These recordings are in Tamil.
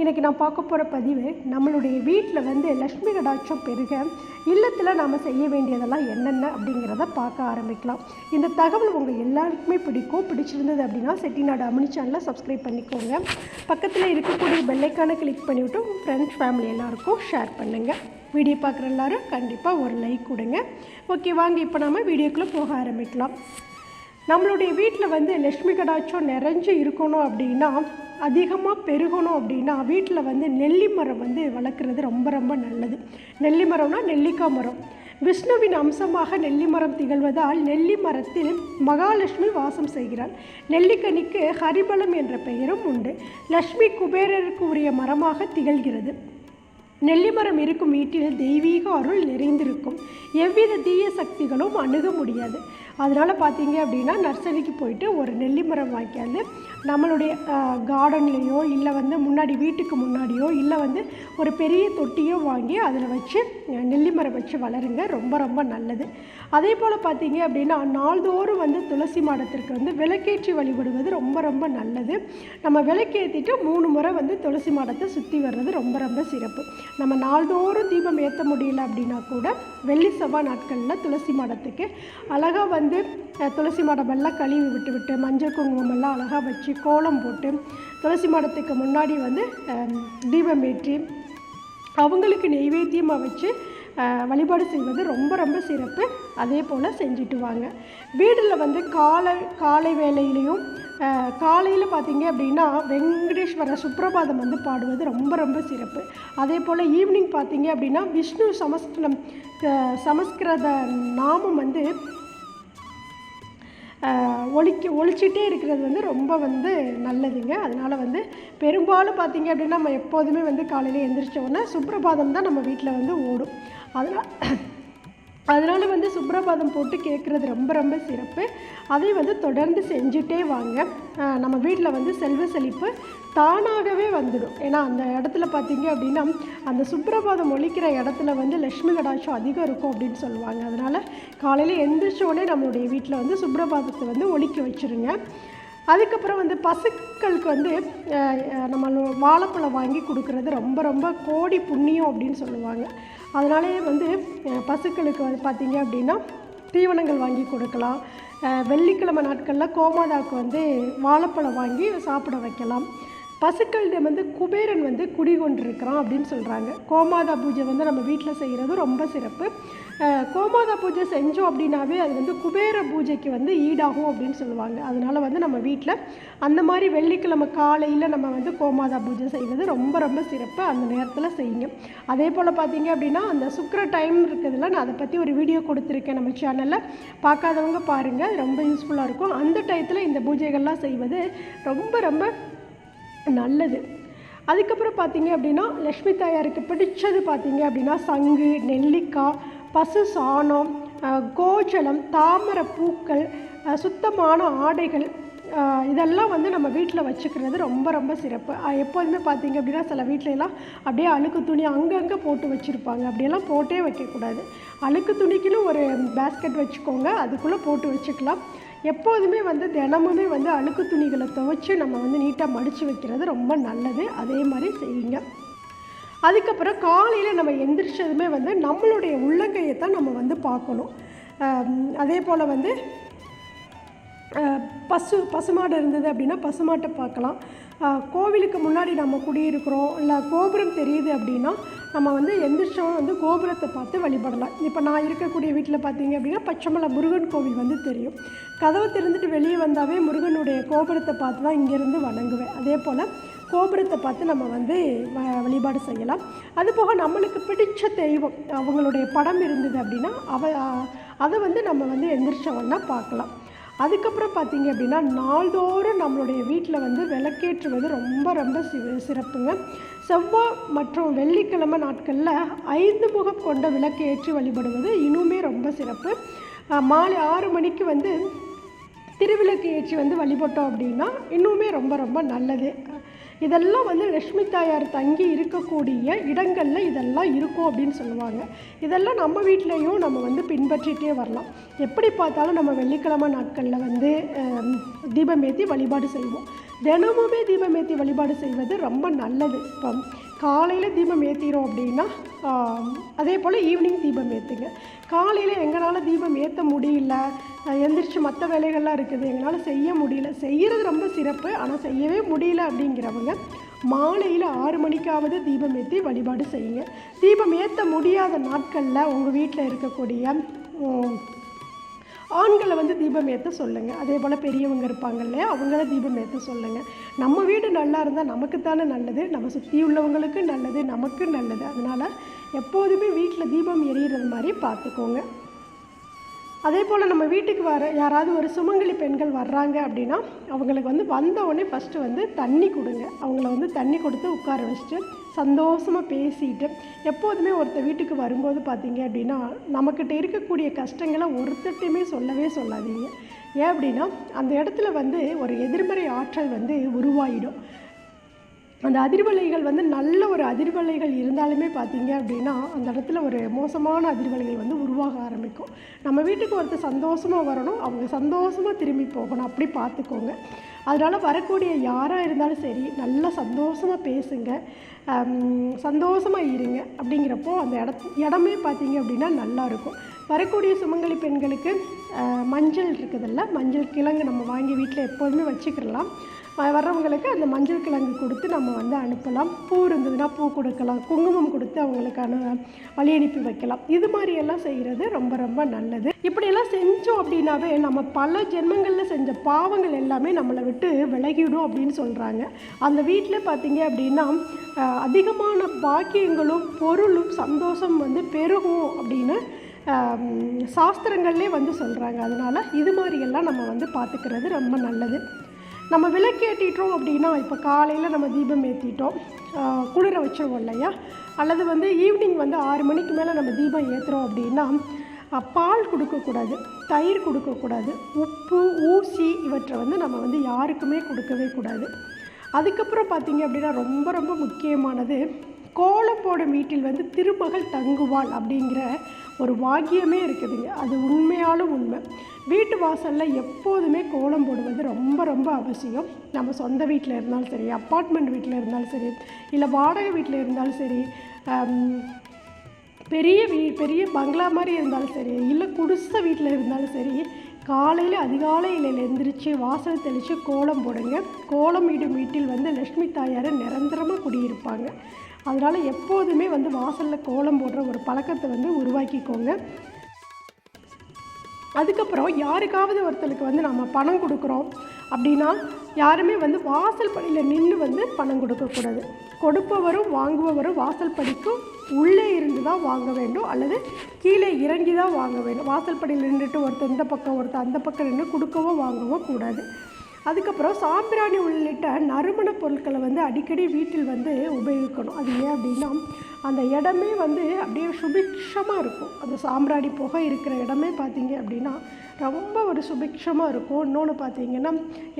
இன்றைக்கி நான் பார்க்க போகிற பதிவு நம்மளுடைய வீட்டில் வந்து லக்ஷ்மி கடாட்சம் பெருக இல்லத்தில் நாம் செய்ய வேண்டியதெல்லாம் என்னென்ன அப்படிங்கிறத பார்க்க ஆரம்பிக்கலாம். இந்த தகவல் உங்கள் எல்லாருக்குமே பிடிக்கும் பிடிச்சிருந்தது அப்படின்னா செட்டிநாடு அமினி சேனலை சப்ஸ்கிரைப் பண்ணிக்கோங்க. பக்கத்தில் இருக்கக்கூடிய பெல்லைக்கான கிளிக் பண்ணிவிட்டு உங்கள் ஃப்ரெண்ட்ஸ் ஃபேமிலி எல்லாருக்கும் ஷேர் பண்ணுங்கள் வீடியோ பார்க்குற எல்லாரும் கண்டிப்பாக ஒரு லைக் கொடுங்க. ஓகே வாங்க இப்போ நம்ம வீடியோக்குள்ளே போக ஆரம்பிக்கலாம். நம்மளுடைய வீட்டில் வந்து லக்ஷ்மி கடாட்சம் நிறைஞ்சு இருக்கணும் அப்படின்னா அதிகமாக பெருகணும் அப்படின்னா வீட்டில் வந்து நெல்லி மரம் வந்து வளர்க்குறது ரொம்ப ரொம்ப நல்லது. நெல்லி மரம்னா நெல்லிக்காய் மரம். விஷ்ணுவின் அம்சமாக நெல்லி மரம் திகழ்வதால் நெல்லி மரத்தில் மகாலட்சுமி வாசம் செய்கிறாள். நெல்லிக்கனிக்கு ஹரிபலம் என்ற பெயரும் உண்டு. லக்ஷ்மி குபேரருக்கு உரிய மரமாக திகழ்கிறது. நெல்லிமரம் இருக்கும் வீட்டில் தெய்வீக அருள் நிறைந்திருக்கும். எவ்வித தீய சக்திகளும் அணுக முடியாது. அதனால் பார்த்தீங்க அப்படின்னா நர்சரிக்கு போயிட்டு ஒரு நெல்லிமரம் வாங்கியாந்து நம்மளுடைய கார்டன்லேயோ இல்லை வந்து முன்னாடி வீட்டுக்கு முன்னாடியோ இல்லை வந்து ஒரு பெரிய தொட்டியோ வாங்கி அதில் வச்சு நெல்லி நெல்லிமரம் வச்சு வளருங்க. ரொம்ப ரொம்ப நல்லது. அதே போல் பார்த்தீங்க அப்படின்னா நாள்தோறும் வந்து துளசி மாடத்திற்கு வந்து விளக்கேற்றி வழிபடுவது ரொம்ப ரொம்ப நல்லது. நம்ம விளக்கேற்றிட்டு மூணு முறை வந்து துளசி மாடத்தை சுற்றி வர்றது ரொம்ப ரொம்ப சிறப்பு. நம்ம நாள்தோறும் தீபம் ஏற்ற முடியல அப்படின்னா கூட வெள்ளி செவ்வாய் நாட்களில் துளசி மாடத்துக்கு அழகாக வந்து வந்து துளசி மாடம் எல்லாம் கழுவி விட்டு விட்டு மஞ்சள் குங்குமம் எல்லாம் அழகாக வச்சு கோலம் போட்டு துளசி மாடத்துக்கு முன்னாடி வந்து தீபம் ஏற்றி அவங்களுக்கு நெய்வேத்தியமாக வச்சு வழிபாடு செய்வது ரொம்ப ரொம்ப சிறப்பு. அதே போல் செஞ்சுட்டு வாங்க. வீட்டில் வந்து காலை காலை வேலையிலையும் காலையில் பார்த்தீங்க அப்படின்னா வெங்கடேஸ்வர சுப்ரபாதம் வந்து பாடுவது ரொம்ப ரொம்ப சிறப்பு. அதே போல் ஈவினிங் பார்த்தீங்க அப்படின்னா விஷ்ணு சமஸ்கிருதம் சமஸ்கிருத நாமம் வந்து ஒழிக்க ஒழிச்சிட்டே இருக்கிறது வந்து ரொம்ப வந்து நல்லதுங்க. அதனால் வந்து பெரும்பாலும் பார்த்திங்க அப்படின்னா நம்ம எப்போதுமே வந்து காலையில் எந்திரிச்ச உடனே சுப்ரபாதம் தான் நம்ம வீட்டில் வந்து ஓடும். அதனால் அதனால் வந்து சுப்ரபாதம் போட்டு கேட்குறது ரொம்ப ரொம்ப சிறப்பு. அதை வந்து தொடர்ந்து செஞ்சுட்டே வாங்க. நம்ம வீட்டில் வந்து செல்வ செழிப்பு தானாகவே வந்துடும். ஏன்னா அந்த இடத்துல பார்த்தீங்க அப்படின்னா அந்த சுப்ரபாதம் ஒழிக்கிற இடத்துல வந்து லக்ஷ்மி கடாட்சம் அதிகம் இருக்கும் அப்படின்னு சொல்லுவாங்க. அதனால் காலையில் எந்திரிச்சோடனே நம்மளுடைய வீட்டில் வந்து சுப்ரபாதத்தை வந்து ஒழிக்க வச்சுருங்க. அதுக்கப்புறம் வந்து பசுக்களுக்கு வந்து நம்ம வாழைப்பழம் வாங்கி கொடுக்குறது ரொம்ப ரொம்ப கோடி புண்ணியம் அப்படின்னு சொல்லுவாங்க. அதனாலேயே வந்து பசுக்களுக்கு வந்து பார்த்திங்க அப்படின்னா தீவனங்கள் வாங்கி கொடுக்கலாம். வெள்ளிக்கிழமை நாட்களில் கோமாதாவுக்கு வந்து வாழைப்பழம் வாங்கி சாப்பிட வைக்கலாம். பசுக்களிடம் வந்து குபேரன் வந்து குடிகொண்டிருக்கிறான் அப்படின்னு சொல்கிறாங்க கோமாதா பூஜை வந்து நம்ம வீட்டில் செய்கிறது ரொம்ப சிறப்பு. கோமாதா பூஜை செஞ்சோம் அப்படின்னாவே அது வந்து குபேர பூஜைக்கு வந்து ஈடாகும் அப்படின்னு சொல்லுவாங்க. அதனால் வந்து நம்ம வீட்டில் அந்த மாதிரி வெள்ளிக்கிழமை காலையில் நம்ம வந்து கோமாதா பூஜை செய்வது ரொம்ப ரொம்ப சிறப்பு. அந்த நேரத்தில் செய்யுங்க. அதே போல் பார்த்தீங்க அப்படின்னா அந்த சுக்கர டைம் இருக்குதுல்ல நான் அதை பற்றி ஒரு வீடியோ கொடுத்துருக்கேன் நம்ம சேனலில் பார்க்காதவங்க பாருங்கள் ரொம்ப யூஸ்ஃபுல்லாக இருக்கும். அந்த டயத்தில் இந்த பூஜைகள்லாம் செய்வது ரொம்ப ரொம்ப நல்லது. அதுக்கப்புறம் பார்த்தீங்க அப்படின்னா லக்ஷ்மி தாயாருக்கு பிடிச்சது பார்த்தீங்க அப்படின்னா சங்கு நெல்லிக்காய் பசு சாணம் கோச்சலம் கோஜலம் தாமரை பூக்கள் சுத்தமான ஆடைகள் இதெல்லாம் வந்து நம்ம வீட்டில் வச்சுக்கிறது ரொம்ப ரொம்ப சிறப்பு. எப்போதுமே பார்த்தீங்க அப்படின்னா சில வீட்டிலலாம் அப்படியே அழுக்கு துணி அங்கங்கே போட்டு வச்சுருப்பாங்க. அப்படியெல்லாம் போட்டே வைக்கக்கூடாது. அழுக்கு துணிக்குன்னு ஒரு பேஸ்கெட் வச்சுக்கோங்க. அதுக்குள்ளே போட்டு வச்சுக்கலாம். எப்போதுமே வந்து தினமுமே வந்து அழுக்கு துணிகளை துவைச்சி நம்ம வந்து நீட்டாக மடித்து வைக்கிறது ரொம்ப நல்லது. அதே மாதிரி செய்யுங்க. அதுக்கப்புறம் காலையில் நம்ம எந்திரிச்சதுமே வந்து நம்மளுடைய உள்ளங்கையை தான் நம்ம வந்து பார்க்கணும். அதே போல் வந்து பசு பசுமாடு இருந்தது அப்படின்னா பசுமாட்டை பார்க்கலாம். கோவிலுக்கு முன்னாடி நம்ம குடியிருக்கிறோம் இல்லை கோபுரம் தெரியுது அப்படின்னா நம்ம வந்து எந்திரிச்சோம் வந்து கோபுரத்தை பார்த்து வழிபடலாம். இப்போ நான் இருக்கக்கூடிய வீட்டில் பார்த்தீங்க அப்படின்னா பச்சைமலை முருகன் கோவில் வந்து தெரியும். கதவை திறந்துட்டு வெளியே வந்தாவே முருகனுடைய கோபுரத்தை பார்த்து தான் இங்கேருந்து வணங்குவேன். அதே போல் கோபுரத்தை பார்த்து நம்ம வந்து வ- வழிபாடு செய்யலாம். அதுபோக நம்மளுக்கு பிடிச்ச தெய்வம் அவங்களுடைய படம் இருந்தது அப்படின்னா அவ அதை வந்து நம்ம வந்து எந்திரிச்சவொன்னா பார்க்கலாம். அதுக்கப்புறம் பார்த்தீங்க அப்படின்னா நாள்தோறும் நம்மளுடைய வீட்டில் வந்து விளக்கேற்றுவது ரொம்ப ரொம்ப சிறப்புங்க. செவ்வாய் மற்றும் வெள்ளிக்கிழமை நாட்களில் ஐந்து முகம் கொண்ட விளக்கு ஏற்றி வழிபடுவது இன்னுமே ரொம்ப சிறப்பு. மாலை ஆறு மணிக்கு வந்து திருவிளக்கு ஏற்றி வந்து வழிபட்டோம் அப்படின்னா இன்னுமே ரொம்ப ரொம்ப நல்லது. இதெல்லாம் வந்து லட்சுமி தாயார் தங்கி இருக்கக்கூடிய இடங்களில் இதெல்லாம் இருக்கும் அப்படின்னு சொல்லுவாங்க. இதெல்லாம் நம்ம வீட்லேயும் நம்ம வந்து பின்பற்றிகிட்டே வரலாம். எப்படி பார்த்தாலும் நம்ம வெள்ளிக்கிழமை நாட்களில் வந்து தீபமேத்தி தீபம் ஏற்றி வழிபாடு செய்வோம். தினமுமே தீபம் ஏற்றி வழிபாடு செய்வது ரொம்ப நல்லது. இப்போ காலையில் தீபம் ஏற்றிடும் அப்படின்னா அதே போல் ஈவினிங் தீபம் ஏற்றுங்க காலையில் எங்களால் தீபம் ஏற்ற முடியல எந்திரிச்சு மற்ற வேலைகள்லாம் இருக்குது எங்களால் செய்ய முடியல. செய்கிறது ரொம்ப சிறப்பு ஆனால் செய்யவே முடியல அப்படிங்கிறவங்க மாலையில் ஆறு மணிக்காவது தீபம் ஏற்றி வழிபாடு செய்யுங்க. தீபம் ஏற்ற முடியாத நாட்களில் உங்கள் வீட்டில் இருக்கக்கூடிய ஆண்களை வந்து தீபம் ஏற்ற சொல்லுங்கள் அதே போல் பெரியவங்க இருப்பாங்க இல்லையா அவங்கள தீபம் ஏற்ற சொல்லுங்கள் நம்ம வீடு நல்லா இருந்தால் நமக்கு தானே நல்லது நம்ம சுற்றி உள்ளவங்களுக்கு நல்லது நமக்கு நல்லது. அதனால் எப்போதுமே வீட்டில் தீபம் எரியிறது மாதிரி பார்த்துக்கோங்க அதே போல் நம்ம வீட்டுக்கு வர யாராவது ஒரு சுமங்கலி பெண்கள் வர்றாங்க அப்படின்னா அவங்களுக்கு வந்து வந்த உடனே ஃபஸ்ட்டு வந்து தண்ணி கொடுங்க. அவங்கள வந்து தண்ணி கொடுத்து உட்கார வச்சுட்டு சந்தோஷமாக பேசிட்டு எப்போதுமே ஒருத்தர் வீட்டுக்கு வரும்போது பார்த்தீங்க அப்படின்னா நம்மக்கிட்ட இருக்கக்கூடிய கஷ்டங்களை ஒருத்தட்டையுமே சொல்லவே சொல்லாதீங்க. ஏன் அப்படின்னா அந்த இடத்துல வந்து ஒரு எதிர்மறை ஆற்றல் வந்து உருவாயிடும். அந்த அதிர்வலைகள் வந்து நல்ல ஒரு அதிர்வலைகள் இருந்தாலுமே பார்த்தீங்க அப்படின்னா அந்த இடத்துல ஒரு மோசமான அதிர்வலைகள் வந்து உருவாக ஆரம்பிக்கும். நம்ம வீட்டுக்கு ஒருத்தர் சந்தோஷமாக வரணும் அவங்க சந்தோஷமாக திரும்பி போகணும் அப்படி பார்த்துக்கோங்க. அதனால் வரக்கூடிய யாராக இருந்தாலும் சரி நல்லா சந்தோஷமாக பேசுங்க சந்தோஷமாக இருங்க அப்படிங்கிறப்போ அந்த இட இடமே பார்த்தீங்க அப்படின்னா நல்லாயிருக்கும் வரக்கூடிய சுமங்கலி பெண்களுக்கு மஞ்சள் இருக்குதுல்ல மஞ்சள் கிழங்கு நம்ம வாங்கி வீட்டில் எப்போதுமே வச்சுக்கிடலாம். வர்றவங்களுக்கு அந்த மஞ்சள் கிழங்கு கொடுத்து நம்ம வந்து அனுப்பலாம். பூ இருந்ததுன்னா பூ கொடுக்கலாம். குங்குமம் கொடுத்து அவங்களுக்கான வழி அனுப்பி வைக்கலாம். இது மாதிரியெல்லாம் செய்கிறது ரொம்ப ரொம்ப நல்லது. இப்படியெல்லாம் செஞ்சோம் அப்படின்னாவே நம்ம பல ஜென்மங்களில் செஞ்ச பாவங்கள் எல்லாமே நம்மளை விட்டு விலகிடும் அப்படின்னு சொல்கிறாங்க அந்த வீட்டில் பார்த்தீங்க அப்படின்னா அதிகமான பாக்கியங்களும் பொருளும் சந்தோஷம் வந்து பெருகும் அப்படின்னு சாஸ்திரங்கள்லேயே வந்து சொல்கிறாங்க அதனால் இது மாதிரியெல்லாம் நம்ம வந்து பார்த்துக்கிறது ரொம்ப நல்லது. நம்ம விளக்கேற்றிட்டோம் அப்படின்னா இப்போ காலையில் நம்ம தீபம் ஏற்றிட்டோம் குளிர வச்சிருவோம் இல்லையா? அல்லது வந்து ஈவினிங் வந்து ஆறு மணிக்கு மேலே நம்ம தீபம் ஏற்றுறோம் அப்படின்னா பால் கொடுக்கக்கூடாது தயிர் கொடுக்கக்கூடாது உப்பு ஊசி இவற்றை வந்து நம்ம வந்து யாருக்குமே கொடுக்கவே கூடாது. அதுக்கப்புறம் பார்த்திங்க அப்படின்னா ரொம்ப ரொம்ப முக்கியமானது கோலம் போடும் வீட்டில் வந்து திருமகள் தங்குவாள் அப்படிங்கிற ஒரு வாக்கியமே இருக்குதுங்க. அது உண்மையாலும் உண்மை. வீட்டு வாசலில் எப்போதுமே கோலம் போடுவது ரொம்ப ரொம்ப அவசியம். நம்ம சொந்த வீட்டில் இருந்தாலும் சரி அப்பார்ட்மெண்ட் வீட்டில் இருந்தாலும் சரி இல்லை வாடகை வீட்டில் இருந்தாலும் சரி பெரிய வீ பெரிய பங்களா மாதிரி இருந்தாலும் சரி இல்லை குடிசை வீட்டில் இருந்தாலும் சரி காலையில் அதிகாலையில் எழுந்திரிச்சு வாசல் தெளித்து கோலம் போடுங்க. கோலம் இடும் வீட்டில் வந்து லக்ஷ்மி தாயார் நிரந்தரமாக குடியிருப்பாங்க. அதனால் எப்போதுமே வந்து வாசலில் கோலம் போடுற ஒரு பழக்கத்தை வந்து உருவாக்கிக்கோங்க. அதுக்கப்புறம் யாருக்காவது ஒருத்தருக்கு வந்து நம்ம பணம் கொடுக்குறோம் அப்படின்னா யாருமே வந்து வாசல் படியில் நின்று வந்து பணம் கொடுக்கக்கூடாது கொடுப்பவரும் வாங்குபவரும் வாசல் படிக்கும் உள்ளே இருந்து தான் வாங்க வேண்டும். அல்லது கீழே இறங்கி தான் வாங்க வேண்டும். வாசல் படியில் நின்றுட்டு ஒருத்தர் இந்த பக்கம் ஒருத்தர் அந்த பக்கம் நின்று கொடுக்கவோ வாங்கவோ கூடாது. அதுக்கப்புறம் சாம்பிராணி உள்ளிட்ட நறுமண பொருட்களை வந்து அடிக்கடி வீட்டில் வந்து உபயோகிக்கணும். அது ஏன் அப்படின்னா அந்த இடமே வந்து அப்படியே சுபிக்ஷமாக இருக்கும். அந்த சாம்பிராணி புகை இருக்கிற இடமே பார்த்தீங்க அப்படின்னா ரொம்ப ஒரு சுபிக்ஷமாக இருக்கும். இன்னொன்று பார்த்தீங்கன்னா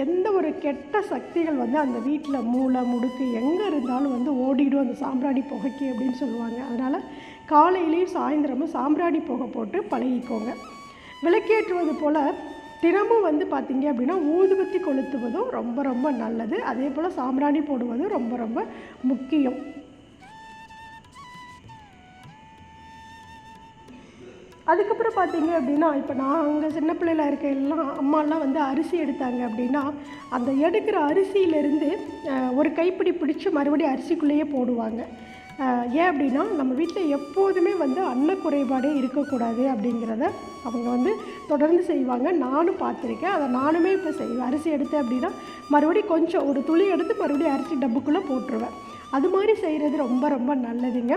எந்த ஒரு கெட்ட சக்திகள் வந்து அந்த வீட்டில் மூளை முடுக்கு எங்கே இருந்தாலும் வந்து ஓடிடும். அந்த சாம்பிராணி புகைக்கு அப்படின்னு சொல்லுவாங்க. அதனால் காலையிலையும் சாயந்தரமும் சாம்பிராணி புகை போட்டு பழகிக்கோங்க. விளக்கேற்றுவது போல் தினமும் வந்து பார்த்தீங்க அப்படின்னா ஊதுபத்தி கொளுத்துவதும் ரொம்ப ரொம்ப நல்லது. அதே போல் சாம்பிராணி போடுவதும் ரொம்ப ரொம்ப முக்கியம். அதுக்கப்புறம் பார்த்தீங்க அப்படின்னா இப்போ நான் அங்கே சின்ன பிள்ளையில இருக்க எல்லாம் அம்மாலாம் வந்து அரிசி எடுத்தாங்க அப்படின்னா அந்த எடுக்கிற அரிசியிலேருந்து ஒரு கைப்பிடி பிடிச்சி மறுபடியும் அரிசிக்குள்ளேயே போடுவாங்க. ஏன் அப்படின்னா நம்ம வீட்டில் எப்போதுமே வந்து அன்ன குறைபாடே இருக்கக்கூடாது அப்படிங்கிறத அவங்க வந்து தொடர்ந்து செய்வாங்க. நானும் பார்த்துருக்கேன். அதை நானுமே இப்போ செய்வேன். அரிசி எடுத்தேன் அப்படின்னா மறுபடியும் கொஞ்சம் ஒரு துளி எடுத்து மறுபடியும் அரிசி டப்புக்குள்ளே போட்டுருவேன். அது மாதிரி செய்கிறது ரொம்ப ரொம்ப நல்லதுங்க.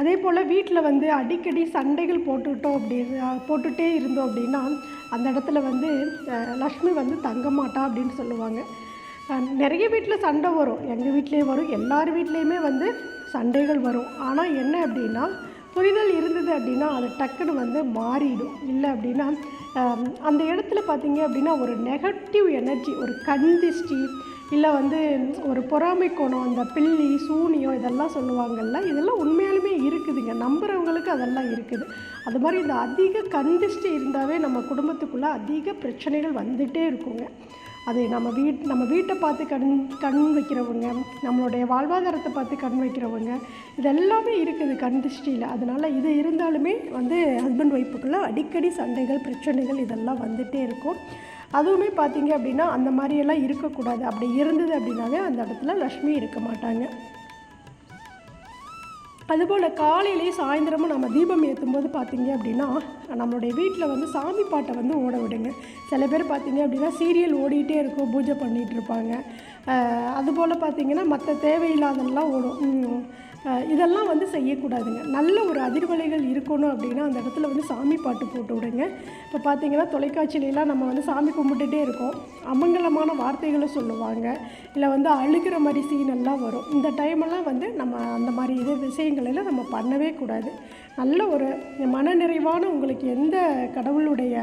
அதே போல் வீட்டில் வந்து அடிக்கடி சண்டைகள் போட்டுட்டோம் அப்படின்னு போட்டுகிட்டே இருந்தோம் அப்படின்னா அந்த இடத்துல வந்து லக்ஷ்மி வந்து தங்க மாட்டா அப்படின்னு சொல்லுவாங்க. நிறைய வீட்டில் சண்டை வரும். எங்கள் வீட்லேயும் வரும். எல்லார் வீட்லேயுமே வந்து சண்டைகள் வரும். ஆனால் என்ன அப்படின்னா புரிதல் இருந்தது அப்படின்னா அது டக்குன்னு வந்து மாறிடும். இல்லை அப்படின்னா அந்த இடத்துல பார்த்தீங்க அப்படின்னா ஒரு நெகட்டிவ் எனர்ஜி ஒரு கண் திஷ்டி இல்லை வந்து ஒரு பொறாமை கோணம் அந்த பில்லி சூனியம் இதெல்லாம் சொல்லுவாங்கள்ல இதெல்லாம் உண்மையாலுமே இருக்குதுங்க. நம்புகிறவங்களுக்கு அதெல்லாம் இருக்குது. அது மாதிரி இந்த அதிக கண் இருந்தாவே நம்ம குடும்பத்துக்குள்ளே அதிக பிரச்சனைகள் வந்துகிட்டே இருக்குங்க. அது நம்ம வீட் நம்ம வீட்டை பார்த்து கண் கண் வைக்கிறவங்க நம்மளுடைய வாழ்வாதாரத்தை பார்த்து கண் வைக்கிறவங்க இதெல்லாமே இருக்குது கண் திருஷ்டியில் அதனால் இது இருந்தாலுமே வந்து ஹஸ்பண்ட் ஒய்ஃபுக்குள்ளே அடிக்கடி சண்டைகள் பிரச்சனைகள் இதெல்லாம் வந்துகிட்டே இருக்கும். அதுவுமே பார்த்தீங்க அப்படின்னா அந்த மாதிரியெல்லாம் இருக்கக்கூடாது. அப்படி இருந்தது அப்படின்னாவே அந்த இடத்துல லக்ஷ்மி இருக்க மாட்டாங்க. அதுபோல் காலையிலேயே சாயந்தரமும் நம்ம தீபம் ஏற்றும் போது பார்த்தீங்க அப்படின்னா நம்மளுடைய வீட்டில் வந்து சாமி பாட்டை வந்து ஓட விடுங்க. சில பேர் பார்த்தீங்க அப்படின்னா சீரியல் ஓடிக்கிட்டே இருக்கும் பூஜை பண்ணிகிட்டு இருப்பாங்க. அதுபோல் பார்த்தீங்கன்னா மற்ற தேவையில்லாதெல்லாம் ஓடும். இதெல்லாம் வந்து செய்யக்கூடாதுங்க. நல்ல ஒரு அதிர்வலைகள் இருக்கணும் அப்படின்னா அந்த இடத்துல வந்து சாமி பாட்டு போட்டு விடுங்க. இப்போ பார்த்தீங்கன்னா தொலைக்காட்சியிலலாம் நம்ம வந்து சாமி கும்பிட்டுட்டே இருக்கோம். அமங்கலமான வார்த்தைகளை சொல்லுவாங்க. இல்லை வந்து அழுகிற மாதிரி சீன் எல்லாம் வரும். இந்த டைமெல்லாம் வந்து நம்ம அந்த மாதிரி இது விஷயங்களெல்லாம் நம்ம பண்ணவே கூடாது. நல்ல ஒரு மனநிறைவான உங்களுக்கு எந்த கடவுளுடைய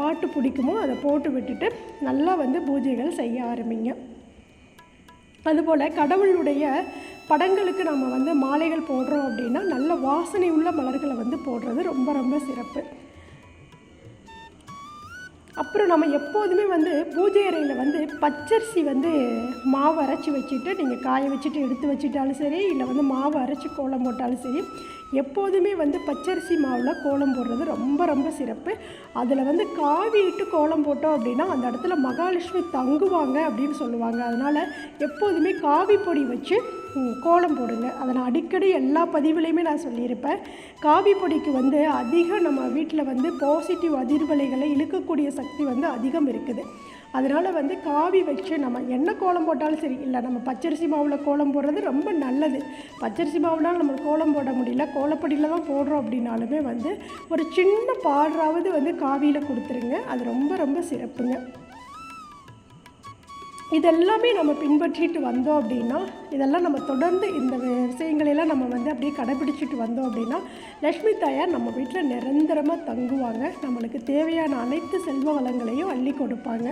பாட்டு பிடிக்குமோ அதை போட்டு விட்டுட்டு நல்லா வந்து பூஜைகள் செய்ய ஆரம்பிங்க. அதுபோல் கடவுளுடைய படங்களுக்கு நம்ம வந்து மாலைகள் போடுறோம் அப்படின்னா நல்ல வாசனை உள்ள மலர்களை வந்து போடுறது ரொம்ப ரொம்ப சிறப்பு. அப்புறம் நம்ம எப்போதுமே வந்து பூஜை அறையில் வந்து பச்சரிசி வந்து மாவு அரைச்சி வச்சுட்டு நீங்கள் காய வச்சுட்டு எடுத்து வச்சுட்டாலும் சரி இல்லை வந்து மாவு அரைச்சி கோலம் போட்டாலும் சரி எப்போதுமே வந்து பச்சரிசி மாவில் கோலம் போடுறது ரொம்ப ரொம்ப சிறப்பு. அதில் வந்து காவி இட்டு கோலம் போட்டோம் அப்படின்னா அந்த இடத்துல மகாலட்சுமி தங்குவாங்க அப்படின்னு சொல்லுவாங்க. அதனால் எப்போதுமே காவி பொடி வச்சு கோலம் போடுங்க. அதை நான் அடிக்கடி எல்லா பதிவுலையுமே நான் சொல்லியிருப்பேன். காவி பொடிக்கு வந்து அதிகம் நம்ம வீட்டில் வந்து பாசிட்டிவ் அதிர்வலைகளை இழுக்கக்கூடிய சக்தி வந்து அதிகம் இருக்குது. அதனால் வந்து காவி வச்சு நம்ம என்ன கோலம் போட்டாலும் சரி இல்லை நம்ம பச்சரிசி மாவில் கோலம் போடுறது ரொம்ப நல்லது. பச்சரிசி மாவுனால் நம்ம கோலம் போட முடியல. கோலப்பொடியில் தான் போடுறோம் அப்படின்னாலுமே வந்து ஒரு சின்ன பாடுறாவது வந்து காவியில் கொடுத்துருங்க. அது ரொம்ப ரொம்ப சிறப்புங்க. இதெல்லாமே நம்ம பின்பற்றிட்டு வந்தோம் அப்படின்னா இதெல்லாம் நம்ம தொடர்ந்து இந்த விஷயங்களெல்லாம் நம்ம வந்து அப்படியே கடைபிடிச்சிட்டு வந்தோம் அப்படின்னா லக்ஷ்மி தாயார் நம்ம வீட்டில் நிரந்தரமாக தங்குவாங்க. நம்மளுக்கு தேவையான அனைத்து செல்வ வளங்களையும் அள்ளி கொடுப்பாங்க.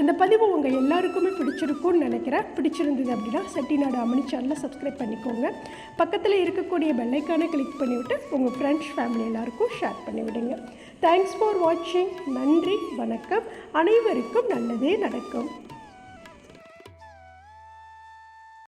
இந்த பதிவு உங்கள் எல்லாருக்குமே பிடிச்சிருக்கும்னு நினைக்கிறேன். பிடிச்சிருந்தது அப்படின்னா செட்டிநாடு அமனி சேனலை சப்ஸ்கிரைப் பண்ணிக்கோங்க. பக்கத்தில் இருக்கக்கூடிய பெல்லைக்கானை கிளிக் பண்ணிவிட்டு உங்கள் ஃப்ரெண்ட்ஸ் ஃபேமிலி எல்லாருக்கும் ஷேர் பண்ணிவிடுங்க. தேங்க்ஸ் ஃபார் வாட்சிங் நன்றி வணக்கம். அனைவருக்கும் நல்லதே நடக்கும்.